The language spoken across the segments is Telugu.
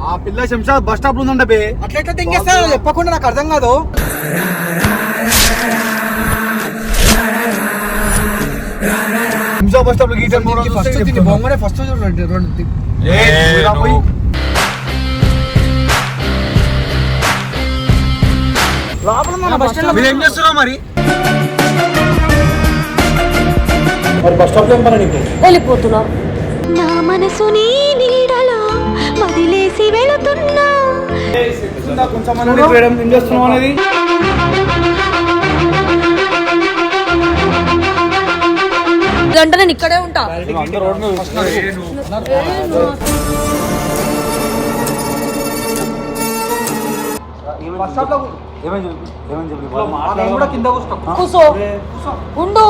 ఆ పిల్ల శంషాద్ బస్ స్టాప్లో ఉందంట బే. అట్లా ఎట్లా తెంగేస్తాను చెప్పకుండా నాకు అర్థం కాదు. శంషాద్ బస్ స్టాప్లో బొమ్మనే ఫస్ట్ చూడండి రెండు లోపల మన బస్ స్టాండ్ మీరు ఏం చేస్తున్నావు మరి? మరి బస్ స్టాప్లో ఏం పని నీకు? వెళ్ళిపోతున్నా. నా మనసు నీ నీడలో వదిలేసి వెళుతున్నా. అనేది గంట నేను ఇక్కడే ఉంటా. కూసో ఉండు.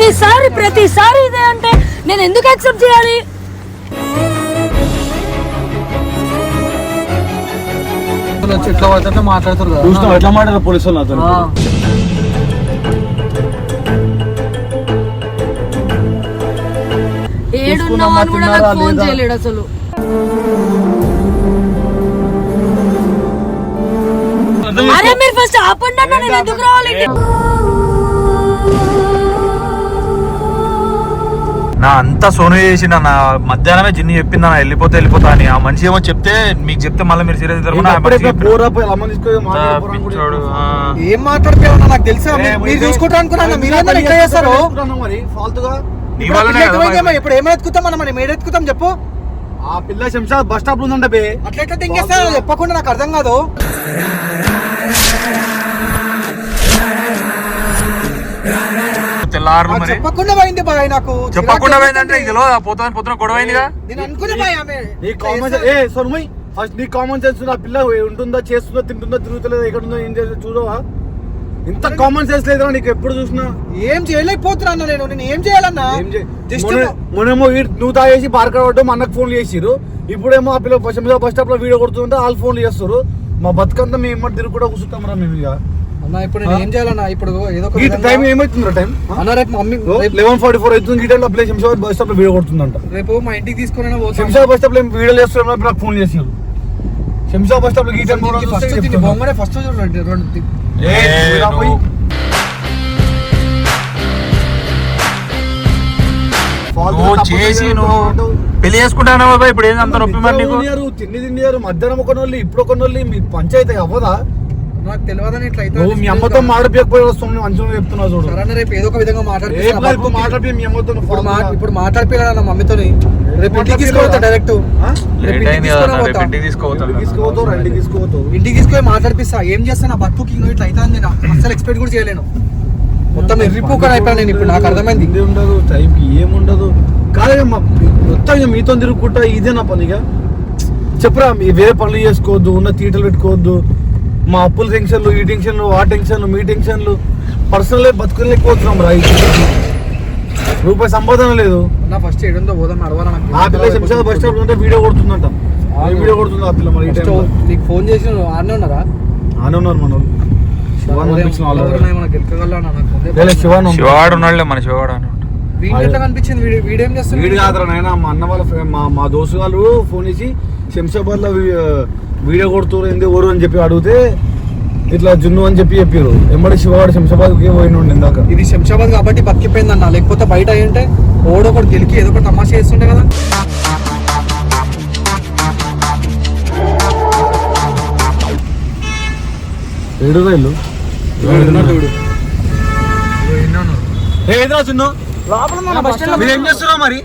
ప్రతిసారి ప్రతిసారి ఇదే అంటే నేను ఎందుకు యాక్సెప్ట్ చేయాలి? ఎట్లా మాట్లాడుతారు కదా చూసినావు? ఎట్లా మాట్లాడారు పోలీసు వాళ్ళు నాతో? ఆ. ఏడున్న వాళ్ళు కూడా నాకు ఫోన్ చేయలేడు అసలు. అరే మీరు ఫస్ట్ ఆపండి అన్న నేను ఎందుకు రావాలి? నా అంతా సోను చేసిన నా మధ్యాహ్నమే జిన్ని చెప్పింది నా వెళ్ళిపోతే వెళ్ళిపోతా అని. ఆ మనిషి ఏమో చెప్తే మీకు చెప్తే మళ్ళీ మీరు సీరియస్. ఏం మాట్లాడిపోయావు నాకు తెలుసా. మీరు అనుకున్నా ఇట్లా చేస్తారు? మరి. ఫాల్తుగా. ఇప్పుడు ఏమైనా ఎత్తుకుతాం మనం మనం ఏడు ఎత్తుకుతాం చెప్పు. ఆ పిల్ల శంషాద్ బస్ స్టాప్ ఉందంట బే. అట్లా ఎట్లా చెప్పకుండా నాకు అర్థం కాదు. మరి. చెప్పకుండా పోయింది బాయ్ నాకు. చెప్పకుండా పోయిందంటే పోతాను పొద్దున గొడవ అయిందిగా? నేను అనుకునే బాయ్ ఆమె. నీ కామన్ ఏ సొనుమై ఫస్ట్ నీ కామన్ సెన్స్ ఆ పిల్ల ఉంటుందా చేస్తుందా తింటుందా తిరుగుతుందా ఎక్కడ ఉందో ఏం చేస్తుందో చూడవా? ఇంత కామన్ సెన్స్ లేదురా నీకు ఎప్పుడు చూసినా. ఏం చేయలేకపోతున్నా అన్న నేను నేను ఏం చేయాలన్నా? వీడు నువ్వు తాగేసి బార్ మా అన్నకు ఫోన్లు చేసిరు ఇప్పుడేమో ఆ పిల్ల బస్ స్టాప్లో వీడియో కొడుతుంటే వాళ్ళు ఫోన్లు చేస్తారు మా బతుకంతా మేము ఇమ్మటి తిరుగు కూడా కూర్చుంటాం రా మేము ఇక. అన్న ఇప్పుడు నేను ఏం చేయాలన్నా ఇప్పుడు ఏదో ఈ టైం ఏమవుతుందిరా టైం? అన్న రేపు మమ్మీ రేపు- లెవెన్ ఫార్టీ ఫోర్ అవుతుంది ఈ టైంలో అప్లై శంషాబాద్ బస్ స్టాప్లో వీడియో కొడుతుందంట. రేపు మా ఇంటికి తీసుకుని పోతాం. శంషాబాద్ బస్ స్టాప్ వీడియో చేస్తున్నా నాకు ఫోన్ చేసారు శంషాబాద్ బస్ స్టాప్లో ఈ టైం ఫస్ట్ తిని బొమ్మనే ఫస్ట్ చూడండి రెండు ఏ, నువ్వు- నువ్వు చేసి నువ్వు పెళ్ళి చేసుకుంటాను ఇప్పుడు ఏంది అంత నొప్పి మరి నీకు? తిండి తిండియారు మధ్యాహ్నం ఒక నోళ్ళు ఇప్పుడు ఒక నోళ్ళు మీ పంచాయతీ అవ్వదా? నాకు తెలియదని ఇట్లా అయితే నువ్వు మీ అమ్మతో మాడిపోయకపోయి వస్తుంది మంచిగా చెప్తున్నావు చూడు. సరే రేపు ఏదో ఒక విధంగా ఇప్పుడు మాట్లాడి మీ అమ్మతో ఇప్పుడు మా ఇప్పుడు మాట్లాడిపోయినా మమ్మీతోని. రేపు ఇంటికి తీసుకోవద్దా డైరెక్ట్. ఇంటికి తీసుకోవద్దు రండి తీసుకోవద్దు ఇంటికి తీసుకొని మాట్లాడిపిస్తా. ఏం చేస్తా? నా బతుకు ఇంకో ఇట్లా అయితే నేను అసలు ఎక్స్పెక్ట్ కూడా చేయలేను. మొత్తం ఎర్రిపోకడ అయిపోయాను నేను ఇప్పుడు. నాకు అర్థమైంది. ఇది ఉండదు టైంకి ఏముండదు కాదు మొత్తం ఇక మీతో తిరుగుకుంటా ఇదే నా పనిగా చెప్పురా మీ వేరే పనులు చేసుకోవద్దు ఉన్న తీటలు పెట్టుకోవద్దు. మా అప్పుల టెన్షన్లు ఈ టెన్షన్లు ఆ టెన్షన్లు మీ టెన్షన్లు. పర్సనల్ బతుకులేకపోతున్నాం రా ఈ స్థితికి. రూపాయి సంపాదన లేదు. నా ఫస్ట్ ఏడుందో పోదాం అడవాలా నాకు ఆ పిల్ల శంషాద్ బస్ స్టాప్ ఉంటే వీడియో కొడుతుందంట. వీడియో కొడుతుంది ఆ పిల్ల మరి నీకు ఫోన్ చేసి ఆడనే ఉన్నారా? ఆనే ఉన్నారు మన. శివాడు ఉన్నాడులే మన శివాడు అని. వీడియో కనిపించింది వీడియో వీడియో ఏం చేస్తుంది వీడు కాదురా నాయన మా అన్న వాళ్ళ ఫ్రెండ్ మా మా దోస్తు వాళ్ళు ఫోన్ చేసి శంషాబాద్లో వీడియో కొడుతున్నారు ఏంది? ఎవరు అని చెప్పి అడిగితే ఇట్లా జున్ను అని చెప్పి చెప్పారు ఎంబడి శివవాడు శంషాబాద్కి పోయినండి ఇందాక? ఇది శంషాబాద్ కాబట్టి బతికిపోయింది అన్న లేకపోతే బయట అయ్యింటే ఓడో ఒకటి గెలికి ఏదో ఒకటి తమాషా చేస్తుండే కదా. ఏడు రైలు ఏం చేస్తున్నావు మరి?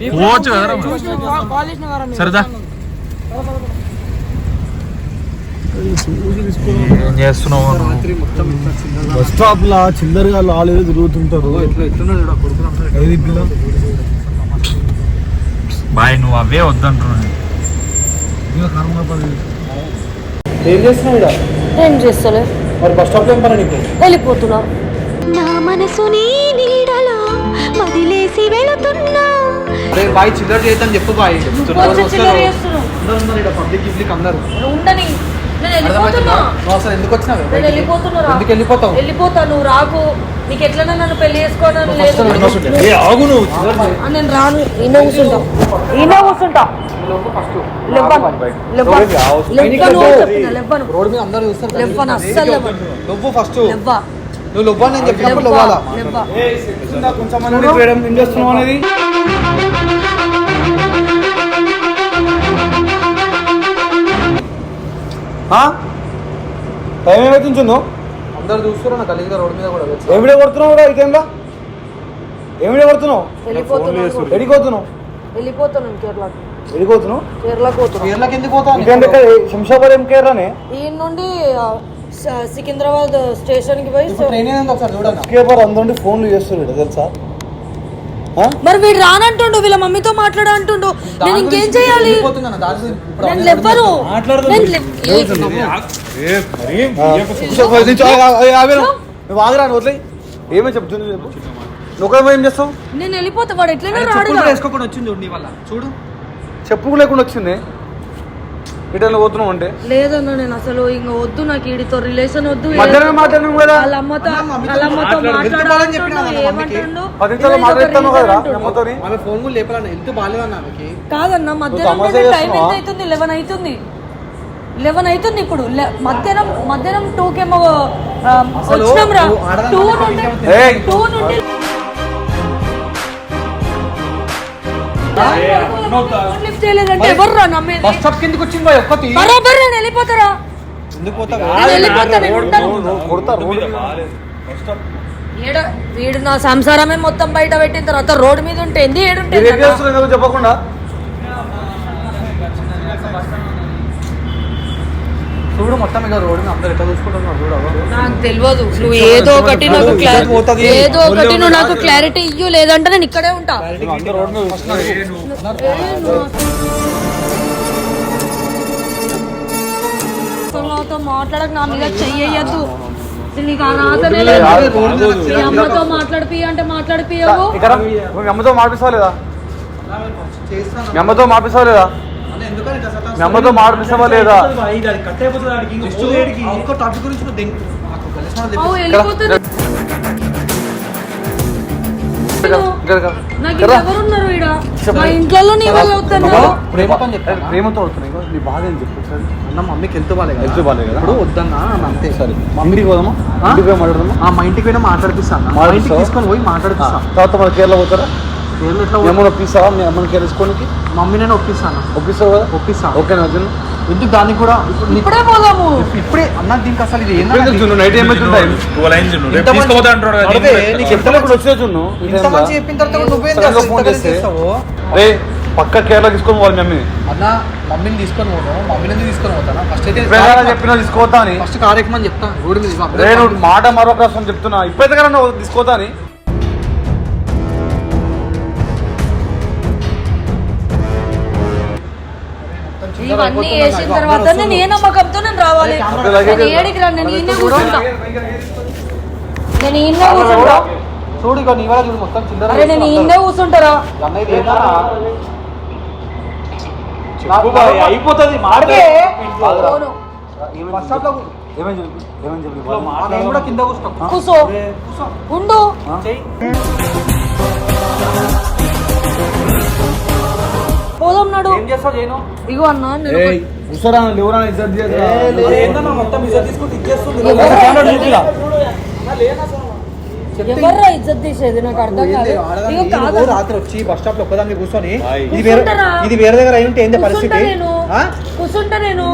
పోవచ్చు కదరా. సరదా. ఏం చేస్తున్నావు? బస్ స్టాప్ లా చిల్లరగా లాలేదు తిరుగుతుంటారు. ఏది పిల్ల బాయ్ నువ్వు అవే వద్దంటున్నాను. ఏం చేస్తున్నావు ఈడ? ఏం చేస్తలే? మరి బస్ స్టాప్ వెళ్ళిపోతున్నా. నా మనసు నీ నీడలో వదిలేసి వెళుతున్నా. అరే బాయ్ చిల్లర చేయొద్దని చెప్పు బాయ్. పబ్లిక్ గిబ్లిక్ అందరూ నువ్వు ఉండని. ఎందుకు వచ్చినావు? రా. ఎందుకు వెళ్ళిపోతావు? వెళ్ళిపోతా నువ్వు రాకు. నీకు ఎట్లైనా నన్ను పెళ్ళి చేసుకోవాలని లేదు. నేను రాను. ఈయన కూర్చుంటా. ఈయన కూర్చుంటా. లెవ్వను. లెవ్వను. లెవ్వను. చెప్పిన లెవ్వను. రోడ్ మీద అందరూ చూస్తారు. లెవ్వను. అస్సలు లెవ్వను. నువ్వు ఫస్ట్ లెవ్వ. నువ్వు లొవ్వా నేను చెప్పినప్పుడు లొవ్వాలా? కొంచెం అనేది ఫ్రీడమ్ ఏం చేస్తున్నావు అనేది? టైం ఏమైతుంది? చున్ను అందరు చూస్తారు నా గలీజ్గా రోడ్ మీద కూడా? ఏమిడే కొడుతున్నావు కూడా ఈ టైంలో? ఏమిడే కొడుతున్నావు? వెళ్ళిపోతున్నాను ఎడిపోతున్నావు వెళ్ళిపోతున్నాను కేరళకు. ఎడిపోతున్నావు కేరళకు కేరళకి ఎందుకు పోతావు? ఇదేంటే శంషాబాద్ ఏం కేరానే ఈయన నుండి సికింద్రాబాద్ స్టేషన్కి పోయి ఇప్పుడు ట్రైన్ ఏంది ఒకసారి చూడన్నా? కేపర్ అందరి ఫోన్లు చేస్తున్నాడు తెలుసా? మరి వీడు రానంటుండు వీళ్ళ మమ్మీతో మాట్లాడ అంటుండు నేను ఇంకేం చేయాలి? నేను లెవ్వను వదిలేయ్. ఏమని చెప్తుంది చెప్పు నువ్వు ఏం చేస్తావు? నేను వెళ్ళిపోతా వాడు ఎట్లైనా వేసుకోకుండా వచ్చింది చూడు నీ వల్ల. చూడు. చెప్పు లేకుండా వచ్చింది. ఇటైనా పోతున్నావు అంటే లేదన్న నేను అసలు ఇంక వద్దు నాకు వీడితో రిలేషన్ వద్దు కదా వాళ్ళ అమ్మతో వాళ్ళ అమ్మతో మాట్లాడు. వెళ్తున్నానని చెప్పినా మాట్లాడాలంటుండు అన్న మమ్మీకి. ఏమంటుండు పది నిమిషాలు ఇదిగో ఇదొక మాట్లాడతాను reason కదా అంటుండు. అమ్మతోని ఆమె ఫోన్ కూడా లేపాలన్న హెల్త్ బాగాలేదన్న ఆమెకి కాదన్న మధ్యాహ్నం టైం? ఎంత అవుతుంది లెవెన్ అవుతుంది లెవెన్ అవుతుంది ఇప్పుడు మధ్యాహ్నం మధ్యాహ్నం టూ కేమో ఆ, అసలు వచ్చినాం రా టూ నుండి. టూ నుండి లిఫ్ట్ చేయలేదంటే ఎవరు రా నమ్మేది బస్ స్టాప్ కిందకి వచ్చింది బాయ్ ఒక్కటి. బరాబర్ నేను వెళ్ళిపోతారా? ఎందుకు పోతావు? నేను వెళ్ళిపోతా నేను ఉంటాను. కొడతా రోడ్డు ఈడ వీడు నా సంసారమే మొత్తం బయట పెట్టిన తర్వాత రోడ్డు మీద ఉంటే ఏంది ఏడుంటే చెప్పకుండా. చూడు మొత్తం ఇక మీద అందరు ఎట్లా చూసుకుంటున్నారు చూడవు నాకు తెలియదు. నువ్వు ఏదో ఒకటి నాకు క్లారిటీ పోతది. ఏదో ఒకటి నువ్వు నాకు క్లారిటీ ఇయ్యు లేదంటే నేను ఇక్కడే ఉంటా. మాట్లాడక నా మీద చెయ్యొద్దు. నీకు అనాథనే లేదు. మీ అమ్మతో మాట్లాడిపి అంటే మాట్లాడిపియవు ఇక్కడ మీ అమ్మతో మాట్లాడిస్తావా లేదా? మీ అమ్మతో మాట్లాడిస్తావా లేదా? అమ్మతో మాట్లాడిస్తావా లేదా? ప్రేమతో నీ బాధ ఏం చెప్పు సరే అన్న మమ్మీకి హెల్త్ బాగాలేదు హెల్త్ బాగాలేదు? ఇప్పుడు వద్దన్నా అంతే. సరే. మా ఇంటికి పోదామా? ఇంటికి పోయి మాట్లాడదామా ఆ, మా ఇంటికి పోయినా మాట్లాడిపిస్తాను. మా ఇంటికి? తీసుకొని పోయి మాట్లాడిపిస్తాను తర్వాత మన కేరళ పోతారా? అమ్మని ఒప్పిస్తావా? మీ అమ్మని కేరళ తీసుకోనికి మమ్మీ నేను ఒప్పిస్తాను. ఒప్పిస్తావు కదా? ఒప్పిస్తాను ఓకేనా అర్జున్. ఎందుకు దానికి కూడా ఇప్పుడు పోదాము. ఇప్పుడే అన్న దీనికి అసలు ఇది తెలుసు, నైట్ చెప్తాను. మంచి చెప్పిన తర్వాత నువ్వేం? ఫోన్ చేస్తావు? రే పక్క కేరళ తీసుకొని పోవాలి మమ్మీ అన్న మమ్మీని తీసుకొని పోను మమ్మీని తీసుకొని పోతానా? ఫస్ట్ అయితే ఇప్పుడైనా చెప్పినా తీసుకోవద్దా అని. ఫస్ట్ కార్యక్రమం చెప్తా రోడ్డు మీద ఇవ్వు. రే నువ్వు మాట మరొక రాష్ట్రం చెప్తున్నా. ఇప్పుడైతే కదా నువ్వు తీసుకోవద్దా అని. ఇవన్నీ వేసిన తర్వాత నేను ఏ నమ్మకంతో నేను రావాలి. నేను ఏడికి రా నేను ఈయన కూర్చుంటా. నేను ఈయన కూర్చుంటా. చూడు మొత్తం చిల్లర అరే నేను ఈయన కూర్చుంటారా? అయిపోతుంది. అవును. బస్ పోదాం నడు. ఏం చేస్తావు చేయను ఇగో అన్న నేను ఏయ్, కూర్చోరా లేవురా ఇజ్జత్ చేయకురా. ఏంటన్నా మొత్తం ఇజ్జత్ తీసుకుంటే ఇచ్చేస్తుంది ఎవరు- కెమెరా చూపిరా. ఎవర్రా ఇజ్జత్ తీసేది? నాకు అర్థం కాదు ఇగో కాదు? నువ్వు రాత్రి వచ్చి బస్ స్టాప్లో ఒక్కదాన్ని కూర్చొని. ఇది వేరే? ఇది వేరే దగ్గర అయి ఉంటే ఏంటి పరిస్థితి? కూర్చుంటా నేను.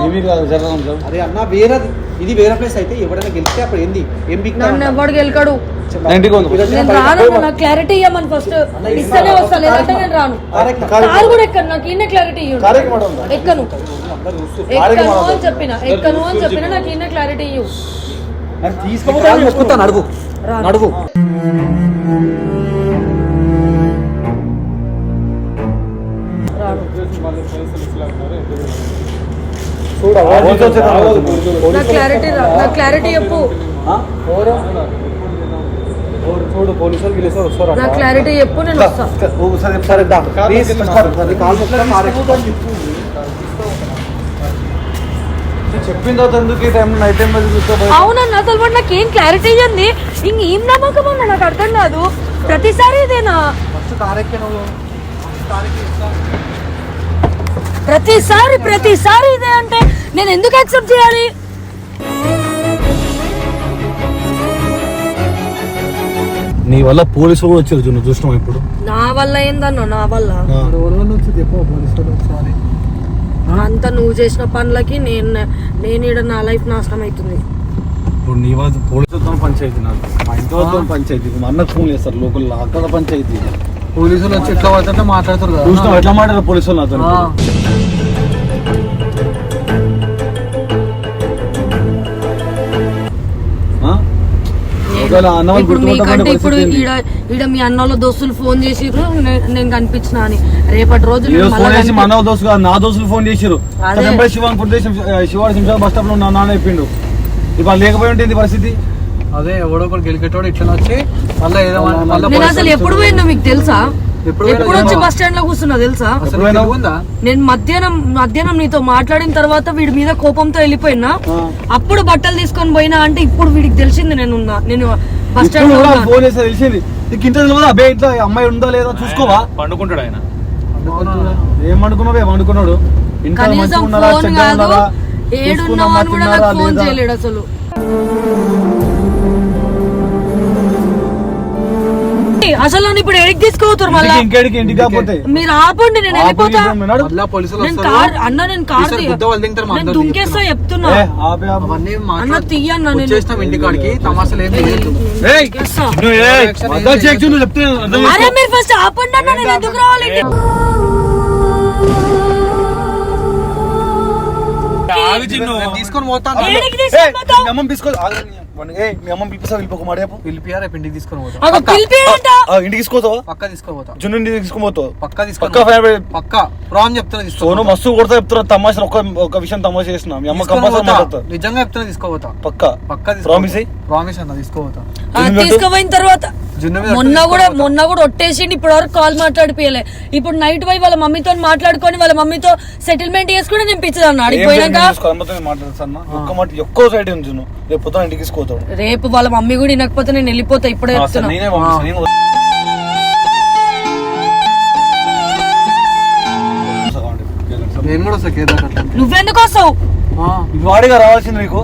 అదే అన్న వేరే ఇది వేరే ప్లేస్ అయితే ఎవడైనా గెలిస్తే అప్పుడు ఏంది? ఏం బిగ్ నన్ను ఎవడు గెలకడు. నేను రాను నాకు క్లారిటీ ఇవ్వమని ఫస్ట్ ఇస్తేనే వస్తా లేదంటే నేను రాను. కారు కూడా ఎక్కను నాకు ఈయన క్లారిటీ ఇవ్వండి? ఎక్కను. ఎక్కను అని చెప్పిన ఎక్కను అని చెప్పిన నాకు ఈయన క్లారిటీ ఇవ్వు. తర్వాత నా క్లారిటీ నా క్లారిటీ చెప్పు. ఆ? చూడు పోలీసులు గెలిస్తే వస్తారు నా క్లారిటీ చెప్పు నేను వస్తా. ఒకసారి ఒకసారి దా. ప్లీజ్, ఒకసారి. కాల్ మొత్తం మారేసుకుంటాను చెప్పు. చెప్పిన తర్వాత ఎందుకు ఈ టైం నైట్ టైం చూసుకో అవునన్న అసలు వాడు నాకేం క్లారిటీ ఇవ్వండి ఇంక ఏం నమ్మకం అన్న నాకు అర్థం కాదు. ప్రతిసారి ఇదేనా? ప్రతిసారి ప్రతిసారి ఇదే అంటే నేను ఎందుకు యాక్సెప్ట్ చేయాలి? నీ వల్ల పోలీసులు కూడా వచ్చారు చూడు చూసినాం ఇప్పుడు? నా వల్ల ఏందన్న? నా వల్ల? అంతా నువ్వు చేసిన పనులకి నేను నేను ఈడ నా లైఫ్ నాశనం అవుతుంది. ఇప్పుడు నీ వాళ్ళు పోలీసులతో పంచాయతీ నాకు మా ఇంటి వాళ్ళతో పంచాయతీ. మా అన్నకు ఫోన్ చేస్తారు లోకల్ అక్కడ పంచాయతీ. పోలీసులు వచ్చి ఎట్లా పడుతుంటే మాట్లాడుతారు కదా? చూసినాం ఎట్లా మాట్లాడారు పోలీసులు నాతో ఇప్పుడు మీకంటే ఇప్పుడు? ఈడ ఈడ మీ అన్నోళ్ళ దోస్తులు ఫోన్ చేసిర్రు నేను కనిపించిన అని. రేపటి రోజు ఈ నేను రోజు మళ్ళా ఫోన్ చేసి మా కనిపి- అన్న దోస్తు నా దోస్తులు ఫోన్ చేసిరు అదే. నెంబర్ శివాన్ ప్రదేశం శివాడు శంషాబాద్ బస్ స్టాప్లో నాన్న చెప్పిండు. ఇప్పుడు లేకపోయి ఉంటుంది పరిస్థితి? అదే ఎవడో ఒకటి గెలికెట్టోడు ఇట్లా వచ్చి మళ్ళీ ఏదో మళ్ళీ నేను అసలు ఎప్పుడు పోయినా మీకు తెలుసా? ఎప్పుడు వచ్చి బస్ స్టాండ్లో కూర్చున్నా తెలుసా? నేను మధ్యాహ్నం మధ్యాహ్నం నీతో మాట్లాడిన తర్వాత వీడి మీద కోపంతో వెళ్ళిపోయినా. అప్పుడు బట్టలు తీసుకొని పోయినా అంటే ఇప్పుడు వీడికి తెలిసింది నేను ఉన్నా. నేను బస్ స్టాండ్లో. ఫోన్ చేస్తే తెలిసింది. నీకు ఇంత తెలియదు? అబ్బే ఇంట్లో అమ్మాయి ఉందా లేదా చూసుకోవా? పండుకుంటాడు ఆయన. ఏం ఇంట్లో మంచిగా ఉన్నారా ఉన్నారా ఏడున్నావు అని కూడా నాకు ఫోన్? చేయలేడు అసలు. అసలు నన్ను ఇప్పుడు ఎడికి తీసుకోవతారు మళ్ళా? ఇంటికి ఇంకేడికి ఇంటికి కాకపోతే. మీరు ఆపండి నేను వెళ్ళిపోతా. మళ్ళా పోలీసులు నేను కార్ అన్న నేను కార్ ఈసారి గుద్ద వాళ్ళు తింటారు మా నేను అందరిని దుంకేస్తా చెప్తున్నా. ఏ, ఆపే, ఆపే. అవన్నీ అన్న మాట్లాడి తీయన్న నేను వచ్చేసినాం ఇంటికాడికి. తమాషాలు ఏం తెలియదు ఏయ్, దుంకేస్తా. నువ్వు ఏయ్, మద్దతు చేయకు, నువ్వు చెప్తే అర్థం అరే. మీరు ఫస్ట్ ఆపండి అన్న నేను ఎందుకు రావాలి? ఇంటికి? ఆగు చిన్ను. నేను తీసుకొని పోతాను. ఏడికి ఏయ్, తీసుకొని తీసుకో ఆగు, ఏయ్, మీ అమ్మని పిలిపిస్తా వెళ్ళిపోక మాట చెప్పు. పిలిపియా రేపు ఇంటికి తీసుకొని పోతా. అగో పిలిపియంట. ఆ, ఇంటికి పక్క జున్ను తీసుకుపోతావు పక్క ప్రాన్ చెప్తున్నా సోను తీసుకో మస్తు కొడతా చెప్తున్నా తమాషా ఒక ఒక విషయం తమాషా చేస్తున్నా. మీ అమ్మ కంపల్సరీ మాట్లాడతా. నిజంగా చెప్తున్నా తీసుకోపోతా పక్క. పక్క Promise అయ్యి? ప్రామిస్ అన్న తీసుకోపోతా ఆ, తీసుకుపోయిన తర్వాత మొన్న కూడా. మొన్న కూడా ఒట్టేసిండి ఇప్పుడు వరకు కాల్ మాట్లాడిపోయలే. ఇప్పుడు నైట్ పోయి వాళ్ళ మమ్మీతో మాట్లాడుకొని వాళ్ళ మమ్మీతో సెటిల్మెంట్ చేసుకుని నేను పిచ్చదన్న అడిగి పోయినాక మాట్లాడుతున్నా ఒక్క మాట ఎక్కువ సైడ్ ఉంది జున్ను రేపు ఇంటికి రేపు వాళ్ళ మమ్మీ కూడా వినకపోతే నేను వెళ్ళిపోతా ఇప్పుడే ఆ, సరే, చెప్తున్నా. నేనే పంపిస్తా, నేను వస్తా. నేను కూడా వస్తా కేదార్ అట్లా నువ్వెందుకు వస్తావు? ఆ, ఇది వాడిగా రావాల్సింది నీకు?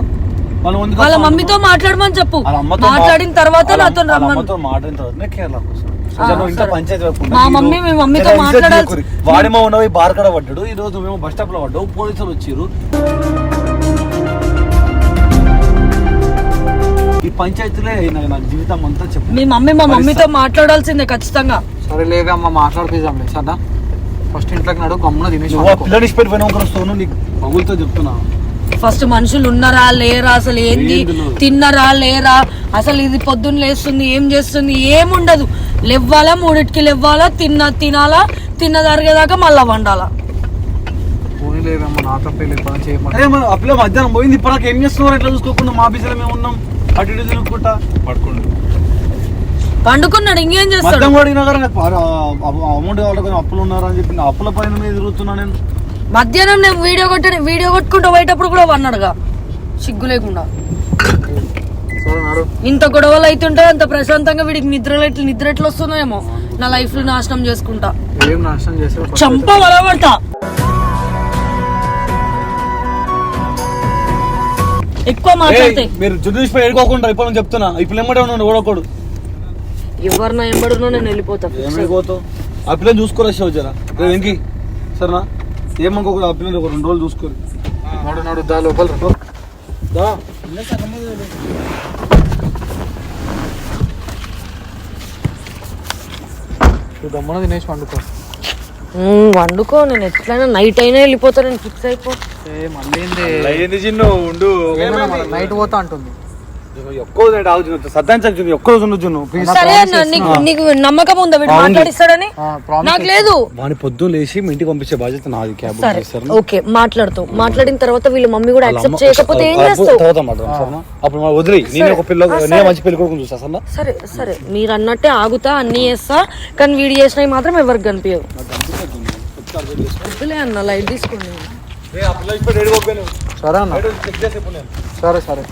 వాళ్ళు మమ్మీతో మాట్లాడమని చెప్పు. వాళ్ళ అమ్మతో మా- మాట్లాడిన తర్వాత నాతో వాళ్ళ రమ్మను. అమ్మతో మాట్లాడిన తర్వాత. పంచాయతీ వైపు మా. మమ్మీ ఈ మీ మమ్మీతో చేయకురి. వాడేమో ఉన్నవి బార్ కాడ పడ్డాడు. ఈ రోజు మేము బస్ స్టాప్లో పడ్డావు పోలీసులు వచ్చిర్రు ఈ పంచాయతీలే నాకు నా జీవితం అంతా చెప్పు. మీ మమ్మీ మా మమ్మీతో మాట్లాడాల్సిందే ఖచ్చితంగా. సరే లేవే అమ్మ మాట్లాడిపిద్దాంలే. సదా ఫస్ట్ ఇంట్లోకి నడు గమ్మున తినేసి నువ్వు ఆ వండుకో. పిల్లని ఇచ్చిపెట్టి పోయినా ఒకరు వస్తాను నీకు పగులతో చెప్తున్నా. ఫస్ట్ మనుషులు ఉన్నారా లేరా అసలు ఏంది? తిన్నరా లేరా? అసలు ఇది పొద్దున్న లేస్తుంది ఏం చేస్తుంది ఏముండదు. లేవ్వాలా మూడిటికి లేవ్వాలా తిన్న తినాలా తిన్న జరిగేదాకా మళ్ళా వండాలా. పిల్ల మధ్యాహ్నం పోయింది ఇప్పుడు ఏం చేస్తున్నారు ఎట్లా చూసుకోకుండా మా ఆఫీసులో మేము ఉన్నాం. అటు ఇటు తిరుగుకుంటా. పడుకోండి. పండుకున్నాడు ఇంకేం చేస్తాడు? నాకు అమౌంట్ కావాలి కొంచెం అప్పులు ఉన్నారా అని చెప్పి అప్పుల పైన మీద తిరుగుతున్నా నేను. మధ్యాహ్నం నేను వీడియో కొట్టి వీడియో కొట్టుకుంటూ పోయేటప్పుడు కూడా వన్నాడుగా సిగ్గు లేకుండా. ఇంత గొడవలు అవుతుంటే అంత ప్రశాంతంగా వీడికి నిద్ర ఎట్లా నిద్ర ఎట్లా వస్తుందేమో. నా లైఫ్లో నాశనం చేసుకుంటా. ఏం నాశనం చేసావు? చంప వలబడతా ఎక్కువ మాట్లాడితే. మీరు జుట్టు తీసిపోయి ఎడుకోకుండా ఇప్పుడు నేను చెప్తున్నా. ఇప్పుడు ఎమ్మడే ఉన్నాడు ఓడకూడు ఎవరు నా ఎంబడునో నేను వెళ్ళిపోతా. ఏమి పోతావు ఆ పిల్లని చూసుకోరా శివ జరా రేపు ఇంకి సరేనా? ఏమనుకోకూడదు ఆ పిల్లని ఒక రెండు రోజులు చూసుకోరు. నడు నడు దా లోపల రా. దా. నువ్వు గమ్మున తినేసి వండుకో వండుకో నేను ఎట్లయినా నైట్ అయినా వెళ్ళిపోతా నేను ఫిక్స్ అయిపో. ఏ మళ్ళీ నైట్ పోతా అంటుంది. సరే అన్న నీకు నీకు నమ్మకం ఉందా వీడు మాట్లాడిస్తాడని? నాకు లేదు. వాని పొద్దున్న లేచి మీ ఇంటికి పంపించే బాధ్యత నాది క్యాబ్ సరే ఓకే మాట్లాడుతావు మాట్లాడిన తర్వాత వీళ్ళ మమ్మీ కూడా యాక్సెప్ట్ చేయకపోతే ఏం చేస్తావు? తర్వాత మాట్లాడదాం సరేనా? అప్పుడు మనం వదిలి నేను ఒక పిల్ల నేను మంచి పెళ్ళి కొడుకుని చూస్తా సరేనా? సరే సరే. మీరు అన్నట్టే ఆగుతా అన్ని చేస్తా. కానీ వీడు చేసినవి మాత్రం ఎవరికి కనిపించవు. వద్దులే అన్న లైట్ తీసుకోండి. సరే అన్న. సరే సరే.